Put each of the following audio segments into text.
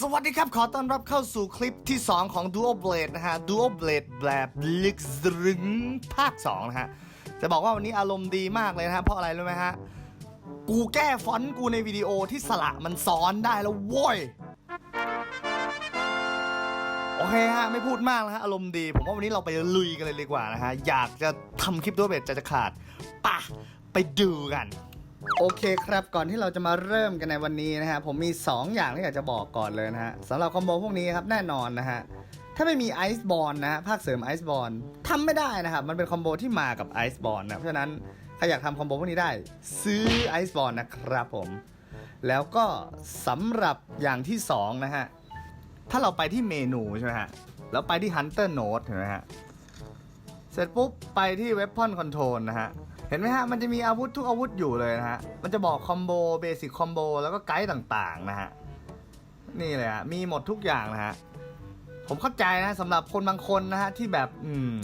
สวัสดีครับ ขอต้อนรับเข้าสู่คลิปที่ 2 ของ Dual Blade นะฮะ Dual Blade แบบลึกซึ้งภาค 2 นะฮะ จะบอกว่าวันนี้อารมณ์ดีมากเลยนะฮะ เพราะอะไรรู้ไหมฮะ กูแก้ฟอนต์กูในวิดีโอที่สระมันซ้อนได้แล้วโว้ย โอเคฮะ ไม่พูดมากแล้วฮะ อารมณ์ดี ผมว่าวันนี้เราไปลุยกันเลยดีกว่านะฮะ อยากจะทำคลิป Dual Blade จะจะขาดปะไปดูกัน โอเคครับก่อนที่เราจะมาเริ่มกันในวันนี้นะฮะผมมี 2 อย่างที่อยากจะบอกก่อนเลยนะฮะสำหรับคอมโบพวกนี้ครับแน่นอนนะฮะถ้าไม่มีไอซ์บอลนะฮะภาคเสริมไอซ์บอลทำไม่ได้นะครับมันเป็นคอมโบที่มากับไอซ์บอลนะเพราะฉะนั้นใครอยากทำคอมโบพวกนี้ได้ ซื้อไอซ์บอลนะครับผม แล้วก็สำหรับอย่างที่ 2 นะฮะ ถ้าเราไปที่เมนูใช่ไหมฮะ แล้วไปที่ Hunter Note เห็นไหมฮะ เสร็จปุ๊บไปที่ Weapon Control นะฮะ เห็นไหมฮะ มันจะมีอาวุธทุกอาวุธอยู่เลยนะฮะ มันจะบอกคอมโบเบสิ c คอมโบแล้วก็ไกด์ต่างๆนะฮะ นี่เลยฮะ มีหมดทุกอย่างนะฮะ ผมเข้าใจนะสำหรับคนบางคนนะฮะ ที่แบบ อืม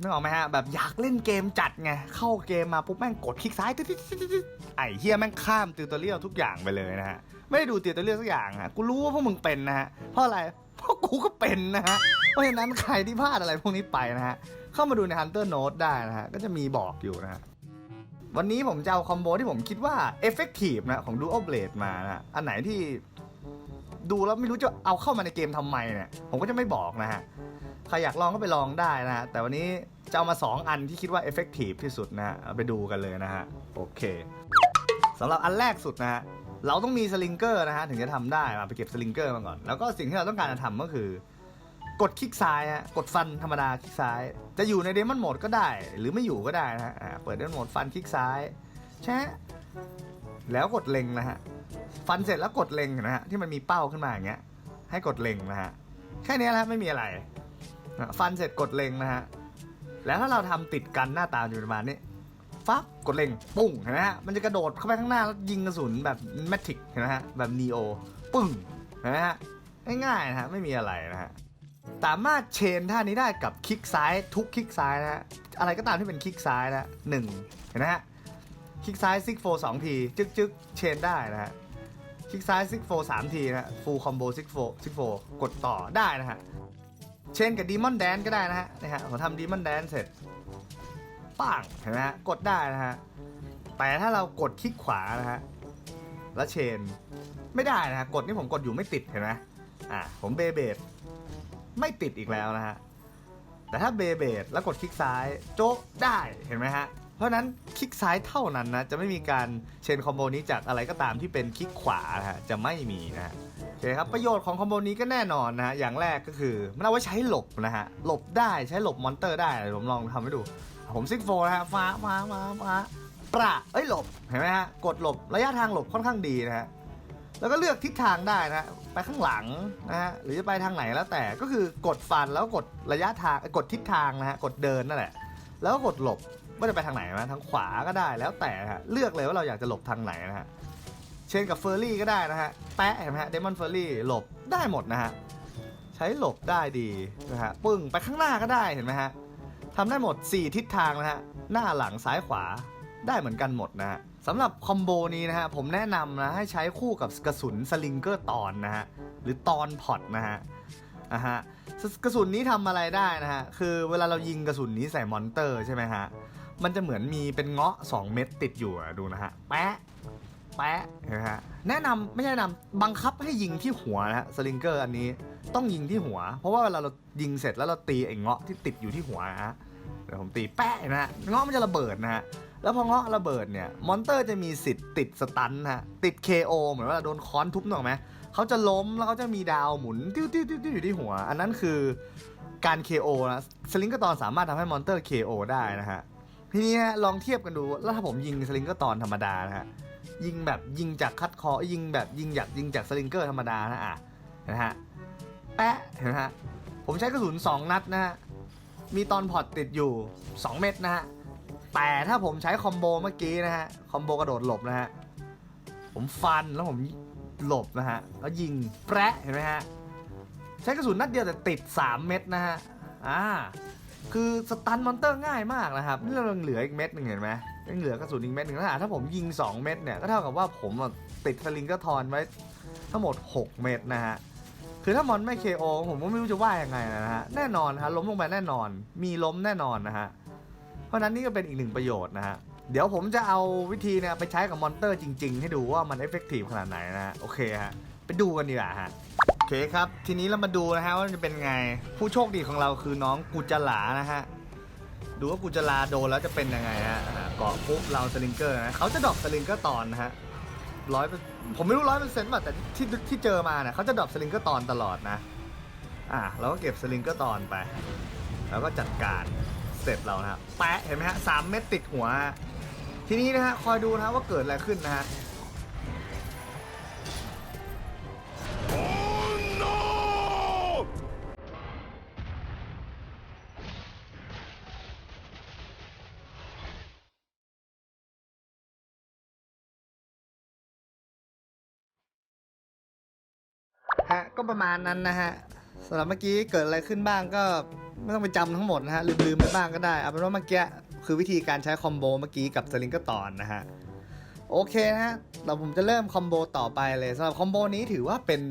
นึกออกไหมฮะ แบบอยากเล่นเกมจัดไง เข้าเกมมาปุ๊บแม่งกดคลิกซ้ายตึ๊ดๆๆๆไอ้เฮียแม่งข้ามติวตอเรียลทุกอย่างไปเลยนะฮะ ไม่ได้ดูติวตอเรียลสักอย่างฮะ กูรู้ว่าพวกมึงเป็นนะฮะ เพราะอะไร เพราะกูก็เป็นนะฮะ เพราะฉะนั้นใครที่พลาดอะไรพวกนี้ไปนะฮะ เข้ามาดูใน Hunter Note ได้นะฮะ ก็จะมีบอกอยู่นะฮะ วันนี้ผมจะเอาคอมโบที่ผมคิดว่า effective นะของ Dual Blade มานะอันไหนที่ดูแล้วไม่รู้จะเอาเข้ามาในเกมทำไมเนี่ยผมก็จะไม่บอกนะฮะใครอยากลองก็ไปลองได้นะฮะแต่วันนี้จะเอามา 2 อันที่คิดว่า effective ที่สุดนะฮะเอาไปดูกันเลยนะฮะโอเคสำหรับอันแรกสุดนะฮะเราต้องมีสลิงเกอร์นะฮะถึงจะทำได้มาไปเก็บสลิงเกอร์มาก่อน แล้วก็สิ่งที่เราต้องการจะทำก็คือ กดคลิกซ้ายฮะกดฟันธรรมดาคลิกซ้าย จะอยู่ในเดมอนโหมดก็ได้ หรือไม่อยู่ก็ได้นะฮะเปิดเดมอนโหมดฟันคลิกซ้ายแชะแล้วกดเล็งนะฮะฟันเสร็จแล้วกดเล็งนะฮะที่มันมีเป้าขึ้นมาอย่างเงี้ย ให้กดเล็งนะฮะแค่นี้แหละไม่มีอะไรฟันเสร็จกดเล็งนะฮะแล้วถ้าเราทำติดกันหน้าตาอยู่ประมาณนี้ฟับกดเล็งปุ้งเห็นไหมฮะมันจะกระโดดเข้าไปข้างหน้าแล้วยิงกระสุนแบบแมทริกเห็นไหมฮะแบบนีโอปึ้งเห็นไหมฮะง่ายๆนะฮะไม่มีอะไรนะฮะ สามารถเชนท่านี้ได้กับคลิกซ้ายทุกคลิกซ้ายนะฮะอะไรก็ตามที่เป็นคลิกซ้ายนะหนึ่งเห็นไหมฮะคลิกซ้ายซิกโฟสองทีจึ๊กจึ๊กเชนได้นะฮะคลิกซ้ายซิกโฟสามทีนะฮะฟูลคอมโบซิกโฟซิกโฟกดต่อได้นะฮะเชนกับดีมอนแดนก็ได้นะฮะนะฮะผมทำดีมอนแดนเสร็จปังเห็นไหมฮะกดได้นะฮะแต่ถ้าเรากดคลิกขวานะฮะแล้วเชนไม่ได้นะฮะกดนี่ผมกดอยู่ไม่ติดเห็นไหมอะผมเบเบด ไม่ติดอีกแล้วนะฮะ แต่ถ้าเบเบดแล้วกดคลิกซ้าย โจ๊กได้เห็นไหมฮะ เพราะนั้นคลิกซ้ายเท่านั้นนะ จะไม่มีการเชนคอมโบนี้จากอะไรก็ตามที่เป็นคลิกขวานะฮะ จะไม่มีนะฮะโอเคครับประโยชน์ของคอมโบนี้ก็แน่นอนนะฮะ อย่างแรกก็คือ มันเอาไว้ใช้หลบนะฮะ หลบได้ใช้หลบมอนเตอร์ได้ผมลองทำให้ดู ผมซิกโฟนะฮะฟ้าฟ้าฟ้าฟ้าประเอ้ยหลบเห็นไหมฮะกดหลบระยะทางหลบค่อนข้างดีนะฮะ แล้วก็เลือกทิศทางได้นะฮะไปข้างหลังนะฮะหรือจะไปทางไหนแล้วแต่ก็คือกดฟันแล้วกดระยะทางกดทิศทางนะฮะกดเดินนั่นแหละ แล้วก็กดหลบว่าจะไปทางไหนนะทางขวาก็ได้แล้วแต่ฮะเลือกเลยว่าเราอยากจะหลบทางไหนนะฮะเช่นกับเฟอร์รี่ก็ได้นะฮะแปะเห็นไหมฮะเดมอนเฟอร์รี่หลบได้หมดนะฮะใช้หลบได้ดีนะฮะปึ้งไปข้างหน้าก็ได้เห็นไหมฮะทำได้หมด 4 ทิศทางนะฮะหน้าหลังซ้ายขวาได้เหมือนกันหมดนะฮะ สำหรับคอมโบนี้นะฮะผมแนะนำนะให้ใช้คู่กับกระสุนสลิงเกอร์ตอนนะฮะหรือตอนพอตนะฮะอะฮะกระสุนนี้ทำอะไรได้นะฮะคือเวลาเรายิงกระสุนนี้ใส่มอนเตอร์ใช่ไหมฮะมันจะเหมือนมีเป็นเงาะ 2 เม็ดติดอยู่ดูนะฮะแปะแปะเห็นะฮะแนะนำไม่ใช่แนะนำบังคับให้ยิงที่หัวนะฮะสลิงเกอร์อันนี้ต้องยิงที่หัว เพราะว่าเวลาเรายิงเสร็จแล้วเราตีไอ้เงาะที่ติดอยู่ที่หัวนะฮะเดี๋ยวผมตีแปะนะฮะเงาะมันจะระเบิดนะฮะ แล้วพอเงาะระเบิดเนี่ย มอนเตอร์จะมีสิทธิ์ติดสตันนะฮะ ติด KO เหมือนว่าโดนค้อนทุบหนอกไหมเขาจะล้มแล้วเขาจะมีดาวหมุนติ้วติ้วติ้วติ้วอยู่ที่หัว อันนั้นคือการ KO นะสลิงกอร์ตอนสามารถทำให้มอนเตอร์ KO ได้นะฮะ ทีนี้ฮะลองเทียบกันดู แล้วถ้าผมยิงสลิงกอร์ตอนธรรมดานะฮะ ยิงแบบยิงจากคัดคอ ยิงแบบยิงจากยิงจากสลิงเกอร์ธรรมดานะอะนะฮะ แปะเห็นไหมฮะ ผมใช้กระสุน 2 นัดนะฮะ มีตอนพอร์ตติดอยู่ 2 เม็ดนะฮะ แต่ถ้าผมใช้คอมโบเมื่อกี้นะฮะ คอมโบกระโดดหลบนะฮะ ผมฟันแล้วผมหลบนะฮะ แล้วยิงแปะเห็นไหมฮะ ใช้กระสุนนัดเดียวแต่ติด 3 เม็ดนะฮะ อ่า คือสตันมอนเตอร์ง่ายมากนะครับนี่เรายังเหลืออีกเม็ดหนึ่งเห็นไหมยังเหลือกระสุนอีกเม็ดหนึ่งถ้าถ้าผมยิง 2 เม็ดเนี่ย ก็เท่ากับว่าผมติดสลิงกอร์ทอนไว้ทั้งหมด 6 เม็ดนะฮะคือถ้ามอนไม่ KO ผมก็ไม่รู้จะว่ายังไงนะฮะ แน่นอนฮะล้มลงไปแน่นอน มีล้มแน่นอนนะฮะ ราะนั้นนี่ก็เป็นอีกหนึ่งประโยชน์นะฮะ เดี๋ยวผมจะเอาวิธีเนี่ยไปใช้กับมอนเตอร์จริง ๆ ให้ดูว่ามันเอฟเฟกตีฟขนาดไหนนะฮะ โอเคฮะ ไปดูกันดีกว่าฮะ โอเคครับ ทีนี้เรามาดูนะฮะว่าจะเป็นไง ผู้โชคดีของเราคือน้องกุจลานะฮะ ดูว่ากุจลาโดนแล้วจะเป็นยังไงฮะเกาะปุ๊บเราสลิงเกอร์นะเขาจะดรอปสลิงเกอร์ตอนนะฮะร้อยผมไม่รู้ร้อยเปอร์เซ็นต์ป่ะแต่ที่ที่เจอมาเนี่ยเขาจะดรอปสลิงเกอร์ตอนตลอดนะ อะเราก็เก็บสลิงเกอร์ตอนไป แล้วก็จัดการ เต็ปเรานะฮะแปะเห็นไหมฮะสามเม็ดติดหัว ทีนี้นะฮะคอยดูนะฮะว่าเกิดอะไรขึ้นนะฮะฮะก็ประมาณนั้นนะฮะสำหรับเมื่อกี้เกิดอะไรขึ้นบ้างก็ ไม่ต้องไปจำทั้งหมดนะฮะลืมๆไปบ้างก็ได้เอาเป็นว่าเมื่อกี้คือวิธีการใช้คอมโบเมื่อกี้กับสลิงกอร์ตอนนะฮะโอเคนะฮะเราผมจะเริ่มคอมโบต่อไปเลยสำหรับคอมโบนี้ถือว่าเป็น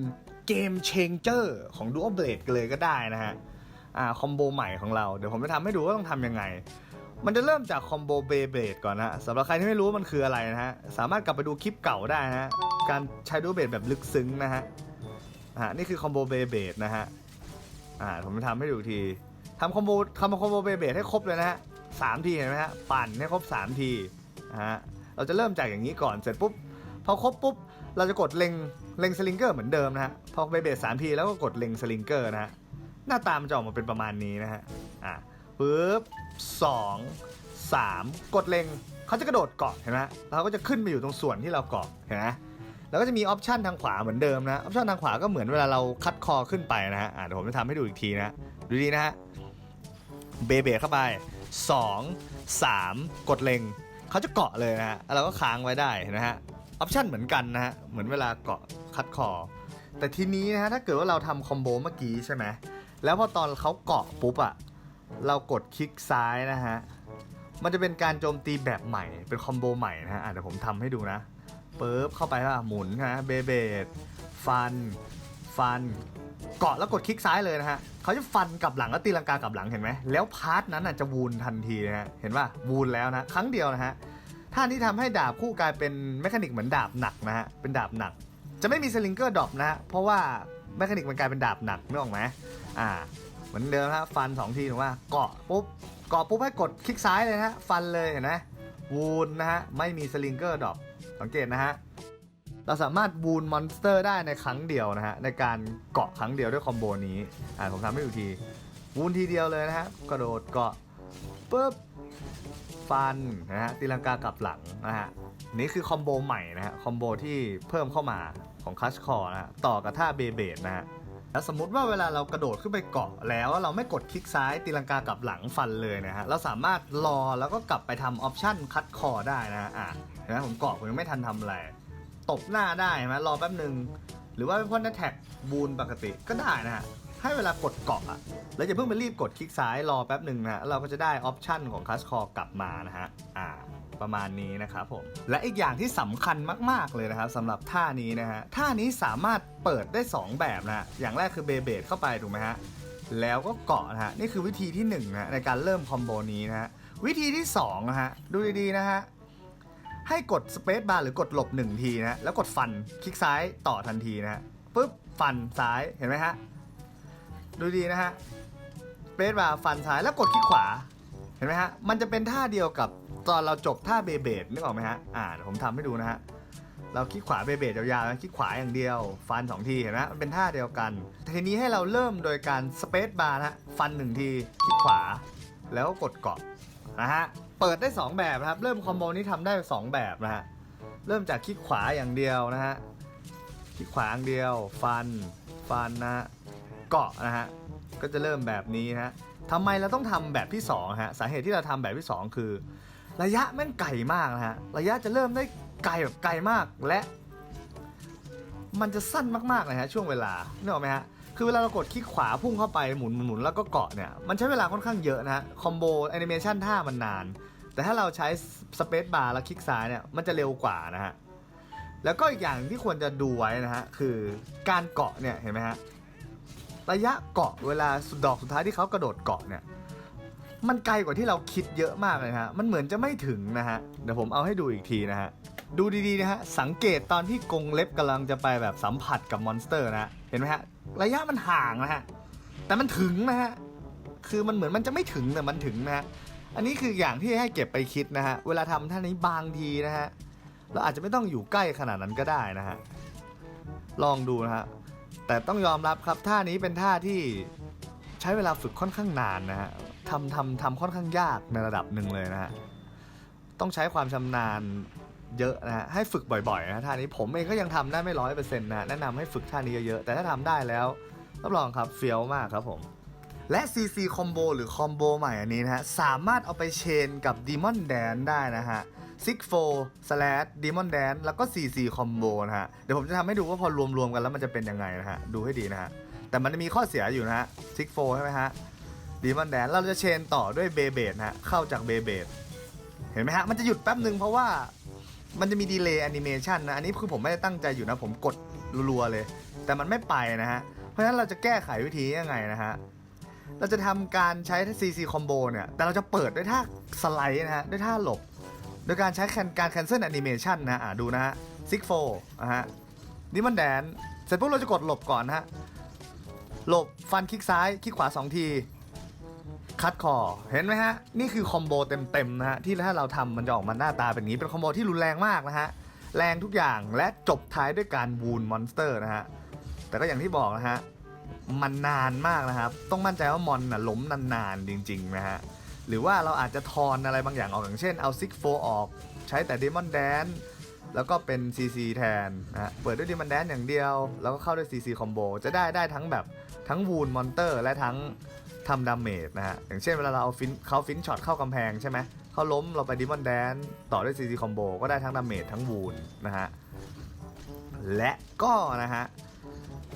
เกมเชงเจอร์ของ Dual Blade เลยก็ได้นะฮะอ่าคอมโบใหม่ของเราเดี๋ยวผมจะทำให้ดูว่าต้องทำยังไง มันจะเริ่มจากคอมโบเบเบดก่อนนะสำหรับใครที่ไม่รู้มันคืออะไรนะฮะสามารถกลับไปดูคลิปเก่าได้นะฮะการใช้ดูเบดแบบลึกซึ้งนะฮะอ่านี่คือคอมโบเบเบดนะฮะอ่าผมจะทำให้ดูที ทำคอมโบทำคอมโบเบเบดให้ครบเลยนะฮะสามทีเห็นไหมฮะปั่นให้ครบสามทีนะฮะเราจะเริ่มจากอย่างนี้ก่อนเสร็จปุ๊บพอครบปุ๊บเราจะกดเล็งเล็งสลิงเกอร์เหมือนเดิมนะฮะพอเบเบดสามทีแล้วก็กดเล็งสลิงเกอร์นะฮะหน้าตามันจะออกมาเป็นประมาณนี้นะฮะอ่าปึ๊บสองสามกดเล็งเขาจะกระโดดเกาะเห็นไหมเขาก็จะขึ้นไปอยู่ตรงส่วนที่เราเกาะเห็นไหมแล้วก็จะมีออปชันทางขวาเหมือนเดิมนะออปชันทางขวาก็เหมือนเวลาเราคัดคอขึ้นไปนะฮะเดี๋ยวผมจะทำให้ดูอีกทีนะดูดีนะฮะ เบเบเข้าไป 2 3 กดเล็งเขาจะเกาะเลยนะฮะเราก็ค้างไว้ได้นะฮะออปชันเหมือนกันนะฮะเหมือนเวลาเกาะคัดคอ แต่ทีนี้นะฮะถ้าเกิดว่าเราทำคอมโบเมื่อกี้ใช่ไหมแล้วพอตอนเขาเกาะปุ๊บอะเรากดคลิกซ้ายนะฮะมันจะเป็นการโจมตีแบบใหม่เป็นคอมโบใหม่นะฮะเดี๋ยวผมทำให้ดูนะเปุ๊บเข้าไปว่าหมุนนะเบเบดฟัน ฟัน เกาะแล้วกดคลิกซ้ายเลยนะฮะเขาจะฟันกลับหลังแล้วตีลังกากลับหลังเห็นไหมแล้วพาร์ทนั้นน่ะจะวูนทันทีนะฮะเห็นป่ะวูนแล้วนะครั้งเดียวนะฮะท่านี้ทำให้ดาบคู่กลายเป็นแมคานิกเหมือนดาบหนักนะฮะเป็นดาบหนัก จะไม่มีสลิงเกอร์ดรอปนะฮะเพราะว่าแมคานิกมันกลายเป็นดาบหนักนึกออกไหมอ่าเหมือนเดิมฮะฟันสองทีถูกป่ะเกาะปุ๊บเกาะปุ๊บให้กดคลิกซ้ายเลยนะฮะฟันเลยเห็นไหมวูนนะฮะไม่มีสลิงเกอร์ดรอปสังเกตนะฮะ เราสามารถบูนมอนสเตอร์ได้ในครั้งเดียวนะฮะ ในการเกาะครั้งเดียวด้วยคอมโบนี้ อ่าผมทำให้ดูทีบูนทีเดียวเลยนะฮะ กระโดดเกาะปุ๊บฟันนะฮะตีลังกากลับหลังนะฮะนี่คือคอมโบใหม่นะฮะคอมโบที่เพิ่มเข้ามาของคัชคอนะฮะต่อกับท่าเบเบดนะฮะแล้วสมมติว่าเวลาเรากระโดดขึ้นไปเกาะแล้วเราไม่กดคลิกซ้ายตีลังกากลับหลังฟันเลยนะฮะเราสามารถรอแล้วก็กลับไปทำออปชั่นคัดคอได้นะฮะอะเห็นไหมผมเกาะผมยังไม่ทันทำอะไร ตบหน้าได้ไหมรอแป๊บหนึ่งหรือว่าเป็นพ่นแท็กบูนปกติก็ได้นะฮะให้เวลากดเกาะอะแล้วอย่าเพิ่งไปรีบกดคลิกซ้ายรอแป๊บหนึ่งนะฮะเราก็จะได้ออปชันของคัสคอกลับมานะฮะอ่าประมาณนี้นะครับผมและอีกอย่างที่สำคัญมาก ๆ เลยนะครับสำหรับท่านี้นะฮะท่านี้สามารถเปิดได้ 2 แบบนะอย่างแรกคือเบเบดเข้าไปถูกไหมฮะแล้วก็เกาะนะฮะนี่คือวิธีที่1นะฮะในการเริ่มคอมโบนี้นะฮะวิธีที่2นะฮะดูดีๆนะฮะ ให้กดสเปซบาร์หรือกดหลบ1ทีนะฮะแล้วกดฟันคลิกซ้ายต่อทันทีนะฮะปุ๊บฟันซ้ายเห็นไหมฮะดูดีนะฮะสเปซบาร์ฟันซ้ายแล้วกดคลิกขวาเห็นไหมฮะมันจะเป็นท่าเดียวกับตอนเราจบท่าเบเบดนึกออกไหมฮะอ่าเดี๋ยวผมทำให้ดูนะฮะเราคลิกขวาเบเบดยาวๆนะคลิกขวาอย่างเดียว ฟันสองทีเห็นไหมมันเป็นท่าเดียวกันทีนี้ให้เราเริ่มโดยการสเปซบาร์นะฮะฟันหนึ่งทีคลิกขวาแล้วกดเกาะนะฮะ เปิดได้ 2 แบบนะครับ เริ่มคอมโบนี้ทำได้ 2 แบบนะฮะ เริ่มจากคลิกขวาอย่างเดียวนะฮะ คลิกขวาอย่างเดียว ฟัน ฟันนะฮะ เกาะนะฮะ ก็จะเริ่มแบบนี้นะฮะทำไมเราต้องทำแบบที่2ฮะ สาเหตุที่เราทำแบบที่ 2 คือ ระยะแม่งไกลมากนะฮะ ระยะจะเริ่มได้ไกลแบบไกลมากและ มันจะสั้นมากๆเลยฮะช่วงเวลานึกออกไหมฮะ คือเวลาเรากดคลิกขวาพุ่งเข้าไปหมุนหมุนแล้วก็เกาะเนี่ย มันใช้เวลาค่อนข้างเยอะนะฮะคอมโบแอนิเมชันท่ามันนาน แต่ถ้าเราใช้สเปซบาร์แล้วคลิกซ้ายเนี่ย มันจะเร็วกว่านะฮะ แล้วก็อีกอย่างที่ควรจะดูไว้นะฮะ คือการเกาะเนี่ยเห็นไหมฮะ ระยะเกาะเวลาสุดดอกสุดท้ายที่เขากระโดดเกาะเนี่ย มันไกลกว่าที่เราคิดเยอะมากเลยฮะ มันเหมือนจะไม่ถึงนะฮะ เดี๋ยวผมเอาให้ดูอีกทีนะฮะ ดูดีๆนะฮะ สังเกตตอนที่กรงเล็บกำลังจะไปแบบสัมผัสกับมอนสเตอร์นะ ห็นไหมฮะ ระยะมันห่างนะฮะ แต่มันถึงนะฮะ คือมันเหมือนมันจะไม่ถึงแต่มันถึงนะฮะ อันนี้คืออย่างที่ให้เก็บไปคิดนะฮะ เวลาทำท่านี้บางทีนะฮะ เราอาจจะไม่ต้องอยู่ใกล้ขนาดนั้นก็ได้นะฮะ ลองดูนะฮะ แต่ต้องยอมรับครับท่านี้เป็นท่าที่ใช้เวลาฝึกค่อนข้างนานนะฮะทำทำทำค่อนข้างยากในระดับหนึ่งเลยนะฮะ ต้องใช้ความชำนาญ เยอะนะฮะให้ฝึกบ่อยๆนะท่านี้ผมเองก็ยังทำได้ไม่ร้อยเปอร์เซ็นต์นะแนะนำให้ฝึกท่านี้เยอะๆแต่ถ้าทำได้แล้วรับรองครับเฟี้ยวมากครับผมและ CC Combo หรือคอมโบใหม่อันนี้นะฮะ สามารถเอาไปเชนกับ Demon Dance ได้นะฮะ Six Four Slash Demon Dance แล้วก็ CC Combo นะฮะ เดี๋ยวผมจะทำให้ดูว่าพอรวมๆกันแล้วมันจะเป็นยังไงนะฮะ ดูให้ดีนะฮะ แต่มันจะมีข้อเสียอยู่นะฮะ Six Four ใช่ไหมฮะ Demon Dance เราจะเชนต่อด้วยเบเบดนะฮะ เข้าจากเบเบดเห็นไหมฮะ มันจะหยุดแป๊บหนึ่งเพราะว่า มันจะมีดีเลย์แอนิเมชันนะ อันนี้คือผมไม่ได้ตั้งใจอยู่นะ ผมกดรัวๆเลย แต่มันไม่ไปนะฮะ เพราะฉะนั้นเราจะแก้ไขวิธียังไงนะฮะ เราจะทำการใช้ CC combo เนี่ย แต่เราจะเปิดด้วยท่าสไลด์นะฮะ ด้วยท่าหลบ โดยการใช้การ cancel animation นะอะดูนะฮะ six four นะฮะนี่มันแดน เสร็จปุ๊บเราจะกดหลบก่อนนะฮะ หลบฟันคลิกซ้ายคลิกขวา 2 ที คัดคอ เห็นไหมฮะ นี่คือคอมโบเต็มๆนะฮะ ที่ถ้าเราทำมันจะออกมาหน้าตาเป็นนี้ เป็นคอมโบที่รุนแรงมากนะฮะ แรงทุกอย่างและจบท้ายด้วยการวูนมอนสเตอร์นะฮะ แต่ก็อย่างที่บอกนะฮะ มันนานมากนะครับ ต้องมั่นใจว่ามอนน่ะล้มนานๆจริงๆนะฮะ หรือว่าเราอาจจะทอนอะไรบางอย่างออกอย่างเช่นเอาซิกโฟออก ใช้แต่ Demon Dance แแล้วก็เป็น CC แทนนะฮะเปิดด้วย Demon Dance อย่างเดียว แล้วก็เข้าด้วย CC Combo จะได้ได้ทั้งแบบทั้งวูนมอนเตอร์และทั้งทำดาเมจนะฮะ อย่างเช่นเวลาเราเอาฟินเขาฟินช็อตเข้ากำแพงใช่ไหมเขาล้มเราไป Demon Dance ต่อด้วย CC Combo ก็ได้ทั้งดาเมจทั้งวูนนะฮะ และก็นะฮะ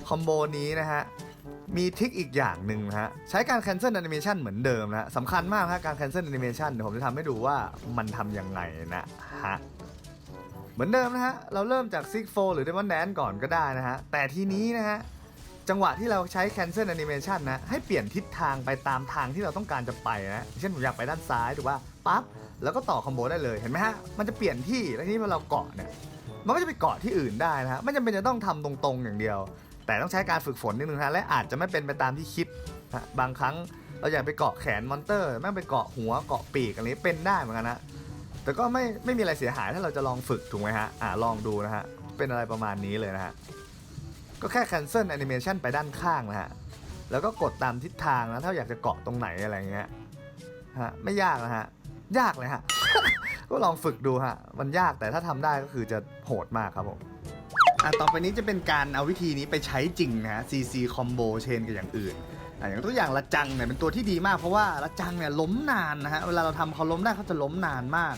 คอมโบนี้นะฮะ มีทิคอีกอย่างหนึ่งนะฮะ ใช้การ cancel animation เหมือนเดิมนะฮะสำคัญมากนะฮะการ cancel animation เดี๋ยวผมจะทำให้ดูว่ามันทำยังไงนะฮะ เหมือนเดิมนะฮะ เราเริ่มจาก Six Four หรือ Demon Dance ก่อนก็ได้นะฮะ แต่ทีนี้นะฮะ จังหวะที่เราใช้ cancel animation นะ ให้เปลี่ยนทิศทางไปตามทางที่เราต้องการจะไปนะ เช่นผมอยากไปด้านซ้ายถูกป่ะปั๊บ แล้วก็ต่อคอมโบได้เลย เห็นไหมฮะ มันจะเปลี่ยนที่ แล้วทีนี้เวลาเราเกาะเนี่ย มันก็จะไปเกาะที่อื่นได้นะฮะ ไม่จำเป็นจะต้องทำตรงๆอย่างเดียว แต่ต้องใช้การฝึกฝนนิดนึงนะ และอาจจะไม่เป็นไปตามที่คิดนะบางครั้งเราอยากไปเกาะแขนมอนเตอร์แม่งไปเกาะหัวเกาะปีกอะไรนี้เป็นได้เหมือนกันนะ แต่ก็ไม่ไม่มีอะไรเสียหายถ้าเราจะลองฝึกถูกไหมฮะอ่าลองดูนะฮะ เป็นอะไรประมาณนี้เลยนะฮะ ก็แค่ cancel animation ไปด้านข้างนะฮะ แล้วก็กดตามทิศทางนะ ถ้าอยากจะเกาะตรงไหนอะไรเงี้ยฮะไม่ยากนะฮะ ยากเลยฮะ ก็ลองฝึกดูฮะ มันยากแต่ถ้าทำได้ก็คือจะโหดมากครับผมอะต่อไปนี้จะเป็นการเอาวิธีนี้ไปใช้จริงนะฮะ CC combo เชนกับอย่างอื่น อะอย่างตัวอย่างละจังเนี่ยเป็นตัวที่ดีมากเพราะว่าละจังเนี่ยล้มนานนะฮะเวลาเราทำเขาล้มได้เขาจะล้มนานมาก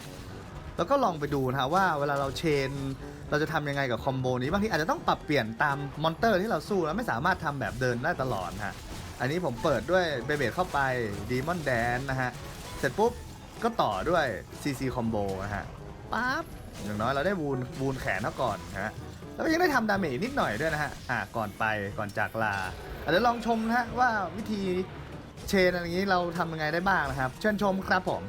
แล้วก็ลองไปดูนะฮะว่าเวลาเราเชน เราจะทำยังไงกับคอมโบนี้บางทีอาจจะต้องปรับเปลี่ยนตามมอนเตอร์ที่เราสู้แล้วไม่สามารถทำแบบเดินได้ตลอดฮะอันนี้ผมเปิดด้วยเบเบเข้าไปดีมอนแดนนะฮะเสร็จปุ๊บก็ต่อด้วย CC combo นะฮะปั๊บอย่างน้อยเราได้วูนวูนแขนเขาก่อนนะฮะแล้วก็ยังได้ทำดาเมจนิดหน่อยด้วยนะฮะอ่าก่อนไปก่อนจากลา เดี๋ยวลองชมนะฮะว่าวิธีเชนอะไรอย่างนี้เราทำยังไงได้บ้างนะครับ เชิญชมครับผม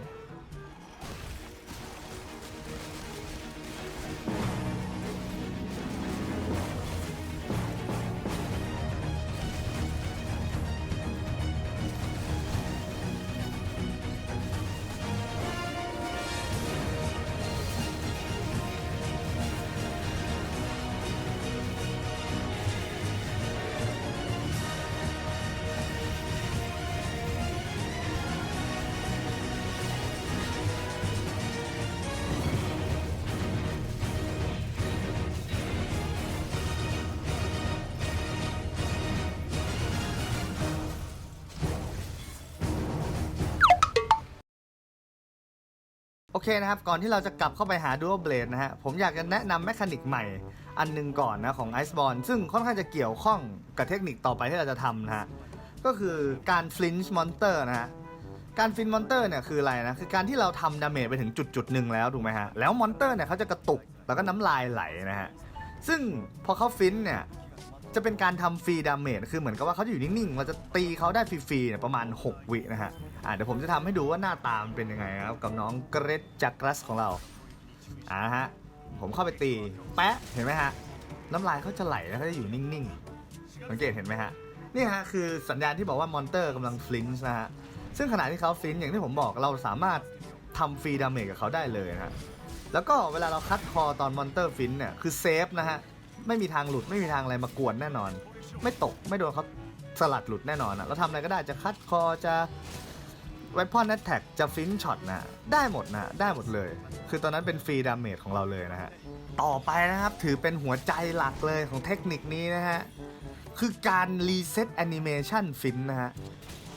เคนะครับ ก่อนที่เราจะกลับเข้าไปหา Dual Blade นะฮะ ผมอยากจะแนะนำแมคานิกใหม่อันหนึงก่อนนะของ Iceborne ซึ่งค่อนข้างจะเกี่ยวข้องกับเทคนิคต่อไปที่เราจะทำนะฮะ ก็คือการ flinch monster นะฮะ การ flinch monster เนี่ยคืออะไรนะ คือการที่เราทำดาเมจไปถึงจุดจุดหนึ่งแล้วถูกไหมฮะ แล้วมอนเตอร์เนี่ยเขาจะกระตุกแล้วก็น้ำลายไหลนะฮะ ซึ่งพอเขาฟินช์เนี่ย จะเป็นการทำฟรีดาเมจคือเหมือนกับว่าเขาจะอยู่นิ่งๆเราจะตีเขาได้ฟรีๆเนี่ยประมาณ 6 วินะฮะอ่าเดี๋ยวผมจะทำให้ดูว่าหน้าตามนเป็นยังไงครับกับน้องเกรดจักรัสของเราอ่าฮะผมเข้าไปตีแปะเห็นไหมฮะน้ำลายเขาจะไหลแล้วเขาจะอยู่นิ่งๆสังเกตเห็นไหมฮะนี่ฮะคือสัญญาณที่บอกว่ามอนเตอร์กำลังฟลินช์นะฮะซึ่งขณะที่เขาฟลินช์อย่างที่ผมบอกเราสามารถทำฟรีดาเมจกับเขาได้เลยนะฮะแล้วก็เวลาเราคัดคอตอนมอนเตอร์ฟินเนี่ยคือเซฟนะฮะ ไม่มีทางหลุดไม่มีทางอะไรมากวนแน่นอน ไม่ตกไม่โดนเขาสลัดหลุดแน่นอนอะเราทำอะไรก็ได้จะคัดคอจะไวพอนแอตแทกจะฟินช็อตนะได้หมดนะได้หมดเลย คือตอนนั้นเป็นฟรีดาเมจของเราเลยนะฮะต่อไปนะครับถือเป็นหัวใจหลักเลยของเทคนิคนี้นะฮะคือการรีเซ็ตแอนิเมชันฟินนะฮะ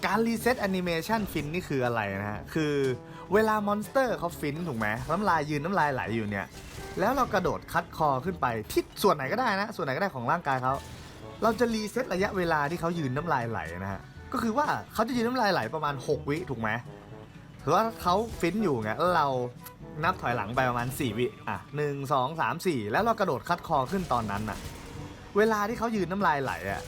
การรีเซ็ตแอนิเมชันฟินนี่คืออะไรนะฮะคือเวลามอนสเตอร์เขาฟินถูกไหมน้ำลายยืนน้ำลายไหลอยู่เนี่ย แล้วเรากระโดดคัดคอขึ้นไปที่ส่วนไหนก็ได้นะ ส่วนไหนก็ได้ของร่างกายเขาเราจะรีเซ็ตระยะเวลาที่เขายืนน้ำลายไหลนะฮะก็คือว่าเขาจะยืนน้ำลายไหลประมาณ 6 วิถูกไหมถือว่าเขาฟินอยู่ไงเรานับถอยหลังไปประมาณ 4 วิอะหนึ่งสองสามสี่แล้วเรากระโดดคัดคอขึ้นตอนนั้นน่ะ เวลาที่เขายืนน้ำลายไหลอะ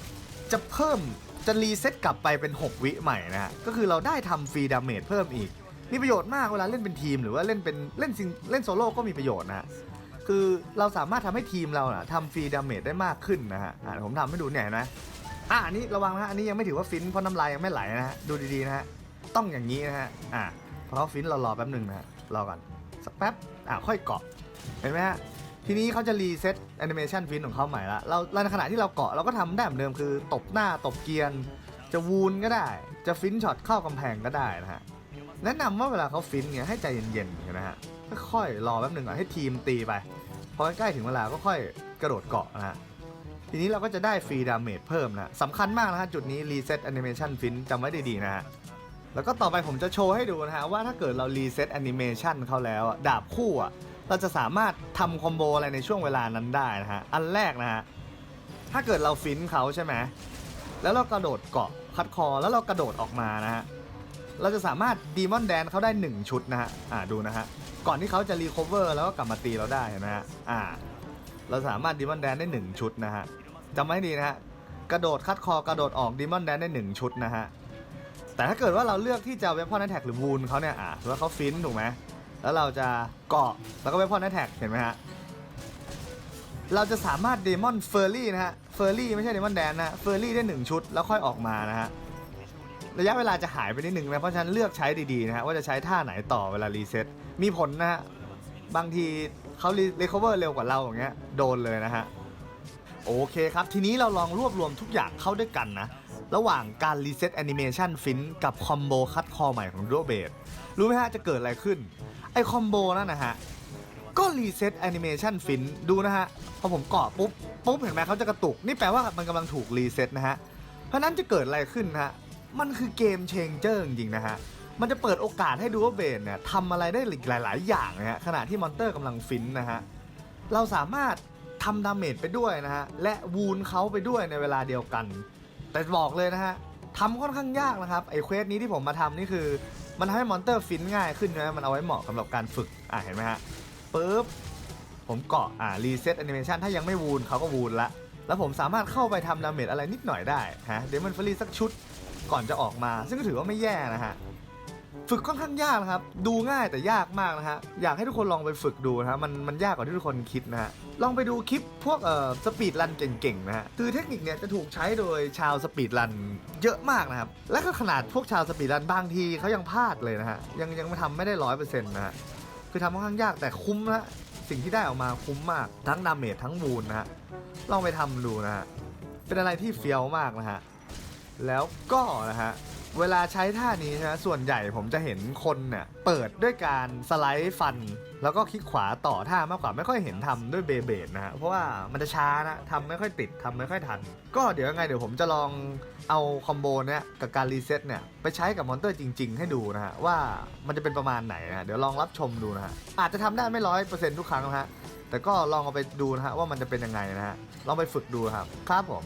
จะเพิ่มจะรีเซ็ตกลับไปเป็น 6 วิใหม่นะฮะก็คือเราได้ทำฟรีดาเมจเพิ่มอีกมีประโยชน์มากเวลาเล่นเป็นทีมหรือว่าเล่นเป็นเล่นซิงเล่นโซโล่ก็มีประโยชน์นะ คือเราสามารถทำให้ทีมเราน่ะทำฟรีดาเมจได้มากขึ้นนะฮะอะเดี๋ยวผมทำให้ดูเนี่ยนไหมอะอันนี้ระวังนะฮะอันนี้ยังไม่ถือว่าฟินเพราะน้ำลายยังไม่ไหลนะฮะดูดีๆนะฮะต้องอย่างนี้นะฮะอะพอเขาฟินเรารอแป๊บหนึ่งนะฮะรอก่อนสักแป๊บอะค่อยเกาะเห็นไหมฮะทีนี้เขาจะรีเซ็ตแอนิเมชันฟินของเขาใหม่ละเราเราในขณะที่เราเกาะเราก็ทำได้เหมือนเดิมคือ ตบหน้าตบเกียร์จะวูนก็ได้ จะฟินช็อตเข้ากำแพงก็ได้นะฮะแนะนำว่าเวลาเขาฟินเนี่ยให้ใจเย็นๆนะฮะ ค่อยๆรอแป๊บหนึ่งก่อนให้ทีมตีไปพอใกล้ถึงเวลาก็ค่อยกระโดดเกาะนะฮะทีนี้เราก็จะได้ฟรีดาเมจเพิ่มนะสำคัญมากนะฮะจุดนี้รีเซ็ตแอนิเมชันฟินจำไว้ดีๆนะฮะแล้วก็ต่อไปผมจะโชว์ให้ดูนะฮะว่าถ้าเกิดเรารีเซ็ตแอนิเมชันเขาแล้วดาบคู่อะเราจะสามารถทำคอมโบอะไรในช่วงเวลานั้นได้นะฮะอันแรกนะฮะถ้าเกิดเราฟินเขาใช่ไหมแล้วเรากระโดดเกาะคัดคอแล้วเรากระโดดออกมานะฮะ เราจะสามารถดีมอนแดนเขาได้ 1 ชุดนะฮะ อ่าดูนะฮะ ก่อนที่เขาจะรีคอเวอร์แล้วก็กลับมาตีเราได้เห็นไหมฮะ อ่า เราสามารถดีมอนแดนได้ 1 ชุดนะฮะจำไว้ดีนะฮะ กระโดดคัดคอกระโดดออกดีมอนแดนได้ 1 ชุดนะฮะ แต่ถ้าเกิดว่าเราเลือกที่จะเวพอนแท็กหรือวูนเขาเนี่ย อ่าถือว่าเขาฟินถูกไหมแล้วเราจะเกาะแล้วก็เวพอนแท็กเห็นไหมฮะ เราจะสามารถเดมอนเฟอร์รี่นะฮะ เฟอร์รี่ไม่ใช่เดมอนแดนนะ เฟอร์รี่ได้ 1 ชุดแล้วค่อยออกมานะฮะ ระยะเวลาจะหายไปนิดนึงนะเพราะฉะนั้นเลือกใช้ดีๆนะฮะว่าจะใช้ท่าไหนต่อเวลารีเซ็ตมีผลนะฮะบางทีเขารีคอเวอร์เร็วกว่าเราอย่างเงี้ยโดนเลยนะฮะโอเคครับ ทีนี้เราลองรวบรวมทุกอย่างเข้าด้วยกันนะ ระหว่างการรีเซ็ตแอนิเมชันฟินกับคอมโบคัดคอใหม่ของดูเบดรู้ไหมฮะจะเกิดอะไรขึ้น ไอคอมโบนั่นนะฮะ ก็รีเซ็ตแอนิเมชันฟินดูนะฮะ พอผมเกาะปุ๊บ ปุ๊บ เห็นไหมเขาจะกระตุก นี่แปลว่ามันกำลังถูกรีเซ็ตนะฮะ เพราะนั้นจะเกิดอะไรขึ้นนะฮะ มันคือเกมเชงเจอร์จริงๆนะฮะ มันจะเปิดโอกาสให้ดูว่าเบนเนี่ยทำอะไรได้อีกหลาย ๆ อย่างนะฮะขณะที่มอนเตอร์กำลังฟินนะฮะ เราสามารถทำดาเมจไปด้วยนะฮะ และวูนเขาไปด้วยในเวลาเดียวกัน แต่บอกเลยนะฮะทำค่อนข้างยากนะครับไอ้เควสนี้ที่ผมมาทำนี่คือมันทำให้มอนเตอร์ฟินง่ายขึ้นนะมันเอาไว้เหมาะสำหรับการฝึก อะเห็นไหมฮะปุ๊บ ผมเกาะ อ่า รีเซ็ตแอนิเมชันถ้ายังไม่วูนเขาก็วูนละ แล้วผมสามารถเข้าไปทำดาเมจอะไรนิดหน่อยได้ ฮะ เดมอนฟรีสักชุด ก่อนจะออกมา ซึ่งก็ถือว่าไม่แย่นะฮะฝึกค่อนข้างยากนะครับ ดูง่ายแต่ยากมากนะฮะ อยากให้ทุกคนลองไปฝึกดูนะฮะ มันมันยากกว่าที่ทุกคนคิดนะฮะ ลองไปดูคลิปพวกเอ่อสปีดรันเก่งๆนะฮะ คือเทคนิคเนี่ยจะถูกใช้โดยชาวสปีดรันเยอะมากนะครับ และก็ขนาดพวกชาวสปีดรันบางทีเขายังพลาดเลยนะฮะ ยังยังทำไม่ได้ร้อยเปอร์เซ็นต์นะฮะ คือทำค่อนข้างยากแต่คุ้มนะสิ่งที่ได้ออกมาคุ้มมาก ทั้งดาเมจทั้งวูนนะฮะ ลองไปทำดูนะฮะ เป็นอะไรที่เฟี้ยวมากนะฮะ แล้วก็นะฮะเวลาใช้ท่านี้นะส่วนใหญ่ผมจะเห็นคนเนี่ยเปิดด้วยการสไลด์ฟัน แล้วก็คลิกขวาต่อท่ามากกว่าไม่ค่อยเห็นทำด้วยเบเบดนะฮะเพราะว่ามันจะช้านะทำไม่ค่อยติดทำไม่ค่อยทัน ก็เดี๋ยวยังไงเดี๋ยวผมจะลองเอาคอมโบเนี่ยกับการรีเซ็ตเนี่ยไปใช้กับมอนเตอร์จริง ๆ ให้ดูนะฮะว่ามันจะเป็นประมาณไหนนะเดี๋ยวลองรับชมดูนะฮะอาจจะทำได้ไม่ร้อยเปอร์เซ็นต์ทุกครั้งนะฮะแต่ก็ลองเอาไปดูนะฮะว่ามันจะเป็นยังไงนะฮะลองไปฝึกดูครับครับผม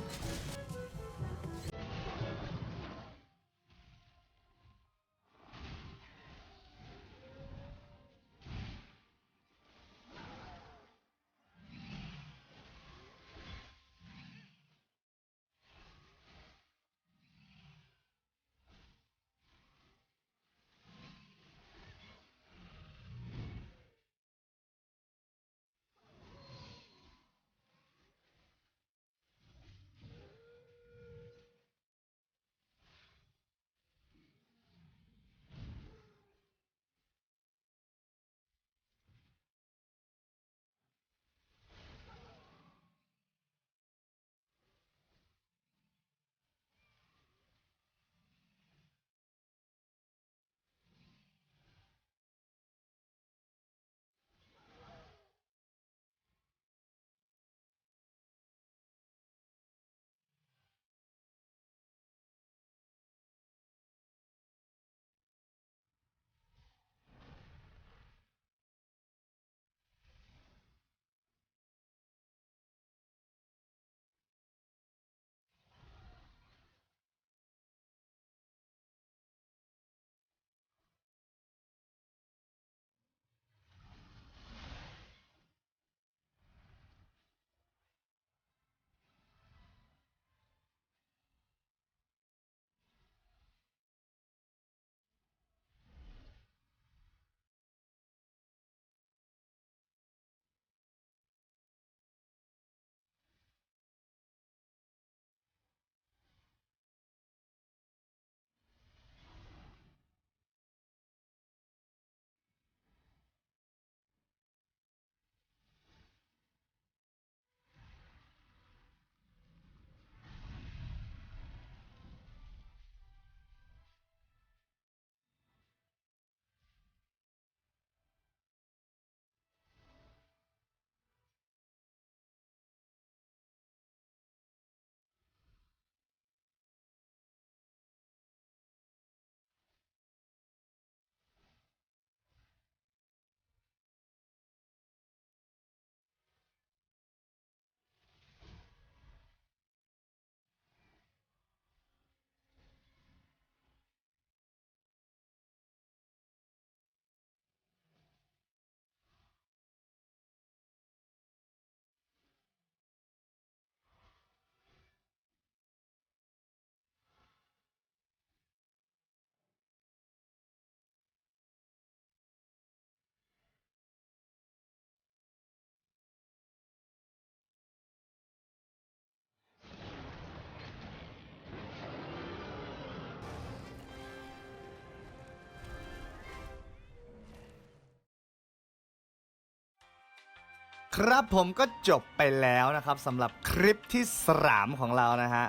ครับผมก็จบไปแล้วนะครับสำหรับคลิปที่สามของเรานะฮะ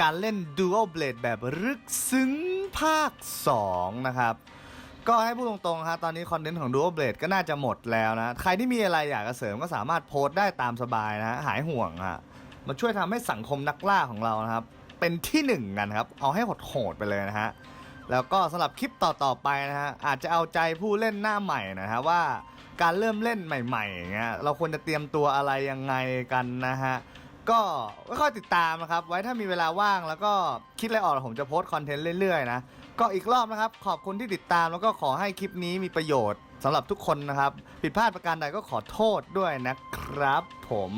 การเล่น Dual Blade แบบลึกซึ้งภาค 2 นะครับ ก็ให้พูดตรงๆฮะตอนนี้คอนเทนต์ของ Dual Blade ก็น่าจะหมดแล้วนะ ใครที่มีอะไรอยากจะเสริมก็สามารถโพสต์ได้ตามสบายนะฮะหายห่วงฮะมาช่วยทำให้สังคมนักล่าของเรานะครับ เป็นที่หนึ่งกันครับ เอาให้โหดๆไปเลยนะฮะแล้วก็สำหรับคลิปต่อๆไปนะฮะอาจจะเอาใจผู้เล่นหน้าใหม่นะฮะว่า การเริ่มเล่นใหม่ๆอย่างเงี้ยเราควรจะเตรียมตัวอะไรยังไงกันนะฮะก็ค่อยติดตามนะครับ ไว้ถ้ามีเวลาว่างแล้วก็คิดอะไรออกผมจะโพสต์คอนเทนต์เรื่อยๆนะก็อีกรอบนะครับ ขอบคุณที่ติดตามแล้วก็ขอให้คลิปนี้มีประโยชน์สำหรับทุกคนนะครับ ผิดพลาดประการใดก็ขอโทษด้วยนะครับ ผม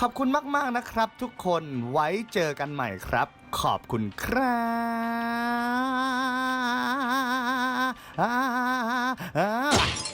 ขอบคุณมากๆนะครับ ทุกคนไว้เจอกันใหม่ครับ ขอบคุณครับ